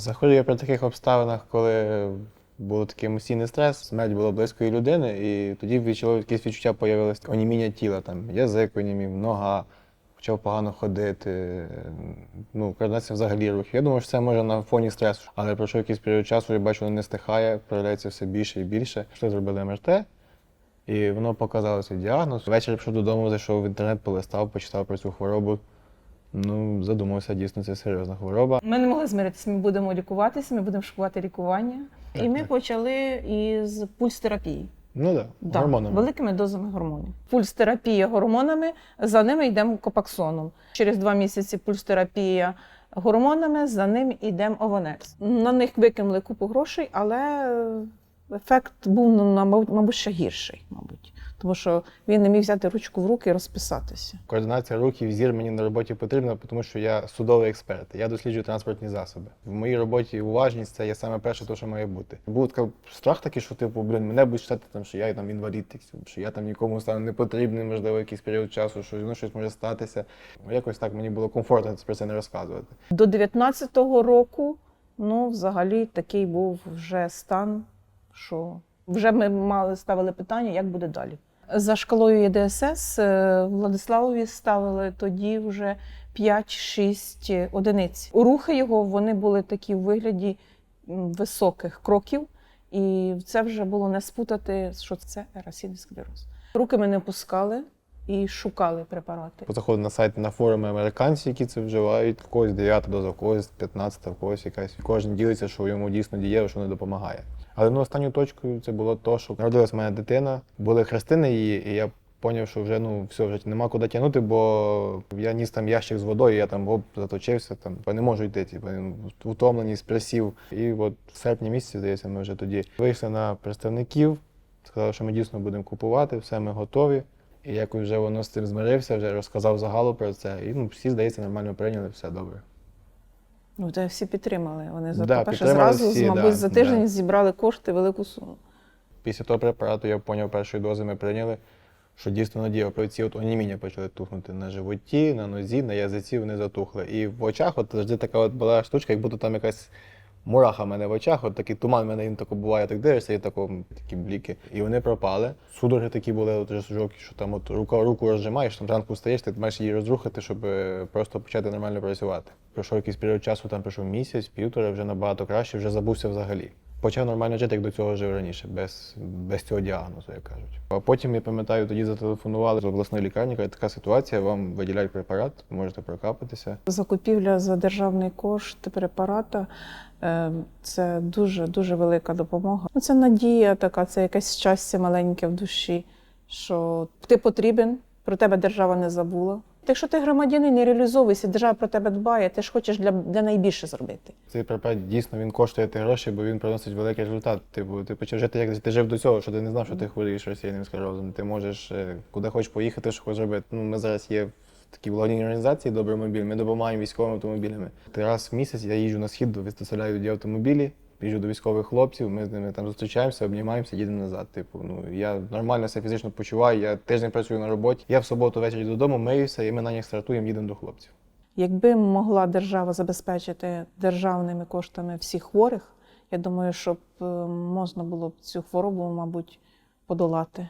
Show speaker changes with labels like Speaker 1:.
Speaker 1: Захворів я при таких обставинах, коли був такий емоційний стрес, смерть була близької людини, і тоді відчуло якесь відчуття появилось оніміння тіла, там язик онімів, нога, почав погано ходити. Ну, координація взагалі рухів. Я думаю, що це може на фоні стресу. Але пройшов якийсь період часу, я бачу, воно не стихає, проявляється все більше і більше. Пішли, зробили МРТ, і воно показало цей діагноз. Ввечері прийшов додому, зайшов в інтернет, полистав, почитав про цю хворобу. Ну, задумався, дійсно, це серйозна хвороба.
Speaker 2: Ми не могли змиритися. Ми будемо лікуватися, ми будемо шукати лікування.
Speaker 1: Так,
Speaker 2: і ми
Speaker 1: так.
Speaker 2: почали із пульс-терапії.
Speaker 1: Ну
Speaker 2: Да,
Speaker 1: да, гормонами.
Speaker 2: великими дозами гормонів. Пульс-терапія гормонами, за ними йдемо копаксоном. Через два місяці пульс-терапія гормонами, за ним йдемо ованекс. На них викинули купу грошей, але ефект був, ну, мабуть, ще гірший, мабуть. Тому що він не міг взяти ручку в руки і розписатися.
Speaker 1: Координація рухів, зір мені на роботі потрібна, тому що я судовий експерт. Я досліджую транспортні засоби. В моїй роботі уважність це є саме перше, те, що має бути. Був такий страх такий, що типу, блін, мене будуть читати, там, що я там інвалід, що я там нікому стану не потрібний, можливо, якийсь період часу, що ну, щось може статися. Якось так мені було комфортно про це не розказувати.
Speaker 2: До 19-го року, ну, взагалі, такий був вже стан, що вже ми мали ставили питання, як буде далі. За шкалою ЄДСС е, Владиславові ставили тоді вже 5-6 одиниць. Рухи його вони були такі в вигляді високих кроків, і це вже було не спутати, що це ерасійний склероз. Руки ми не пускали і шукали препарати.
Speaker 1: Заходив на сайт на форуми американців, які це вживають. Когось 9 доза, когось 15, в когось якась. Кожен ділиться, що йому дійсно дієво, що не допомагає. Але ну, останньою точкою це було то, що народилась моя дитина, були хрестини її, і я зрозумів, що вже ну все, вже нема куди тягнути, бо я ніс там ящик з водою, я там оп, заточився, там не можу йти. Типу, утомленість, присів. І от в серпні місяці, здається, ми вже тоді вийшли на представників, сказали, що ми дійсно будемо купувати, все ми готові. І якось вже воно з цим змирився, вже розказав загалу про це. І ну, всі, здається, нормально прийняли, все добре.
Speaker 2: Ну, це всі підтримали. Вони за
Speaker 1: Да,
Speaker 2: перше
Speaker 1: підтримали
Speaker 2: зразу,
Speaker 1: всі,
Speaker 2: мабуть,
Speaker 1: да,
Speaker 2: за тиждень
Speaker 1: да.
Speaker 2: зібрали кошти велику суму.
Speaker 1: Після того препарату я зрозумів, першої дози ми прийняли, що дійсно надія про ці от оніміння почали тухнути на животі, на нозі, на язиці вони затухли. І в очах от завжди така от була штучка, як будто там якась мураха в мене в очах, от такий туман в мене він тако буває, так дивишся, і тако, такі бліки. І вони пропали. Судороги такі були от жорсткі, що там от рука, руку розжимаєш, там зранку встаєш, ти маєш її розрухати, щоб е, просто почати нормально працювати. Пройшов якийсь період часу, там пройшов місяць, півтора, вже набагато краще, вже забувся взагалі. Почав нормально жити, як до цього жив раніше, без, без цього діагнозу, як кажуть. А потім, я пам'ятаю, тоді зателефонували з обласної лікарні, кажуть, така ситуація, вам виділяють препарат, можете прокапатися.
Speaker 2: Закупівля за державний кошт препарата е, це дуже дуже велика допомога. Ну, Це надія така, це якесь щастя маленьке в душі, що ти потрібен, про тебе держава не забула. Якщо ти громадянин не реалізовуєшся, держава про тебе дбає, ти ж хочеш для, для найбільше зробити.
Speaker 1: Цей препарат дійсно він коштує ті гроші, бо він приносить великий результат. Типу, ти почав жити, як ти жив до цього, що ти не знав, що ти хворієш російним склерозом. Ти можеш е, куди хочеш поїхати, що хочеш зробити. Ну, ми зараз є в такій благодійній організації Добромобіль. Ми допомагаємо військовим автомобілями. Ти раз в місяць я їжджу на схід, виставляю автомобілі. Їжджу до військових хлопців, ми з ними там зустрічаємося, обнімаємося, їдемо назад. Типу, ну я нормально себе фізично почуваю, я тиждень працюю на роботі. Я в суботу ввечері додому миюся, і ми на них стартуємо, їдемо до хлопців.
Speaker 2: Якби могла держава забезпечити державними коштами всіх хворих, я думаю, щоб е, можна було б цю хворобу, мабуть, подолати.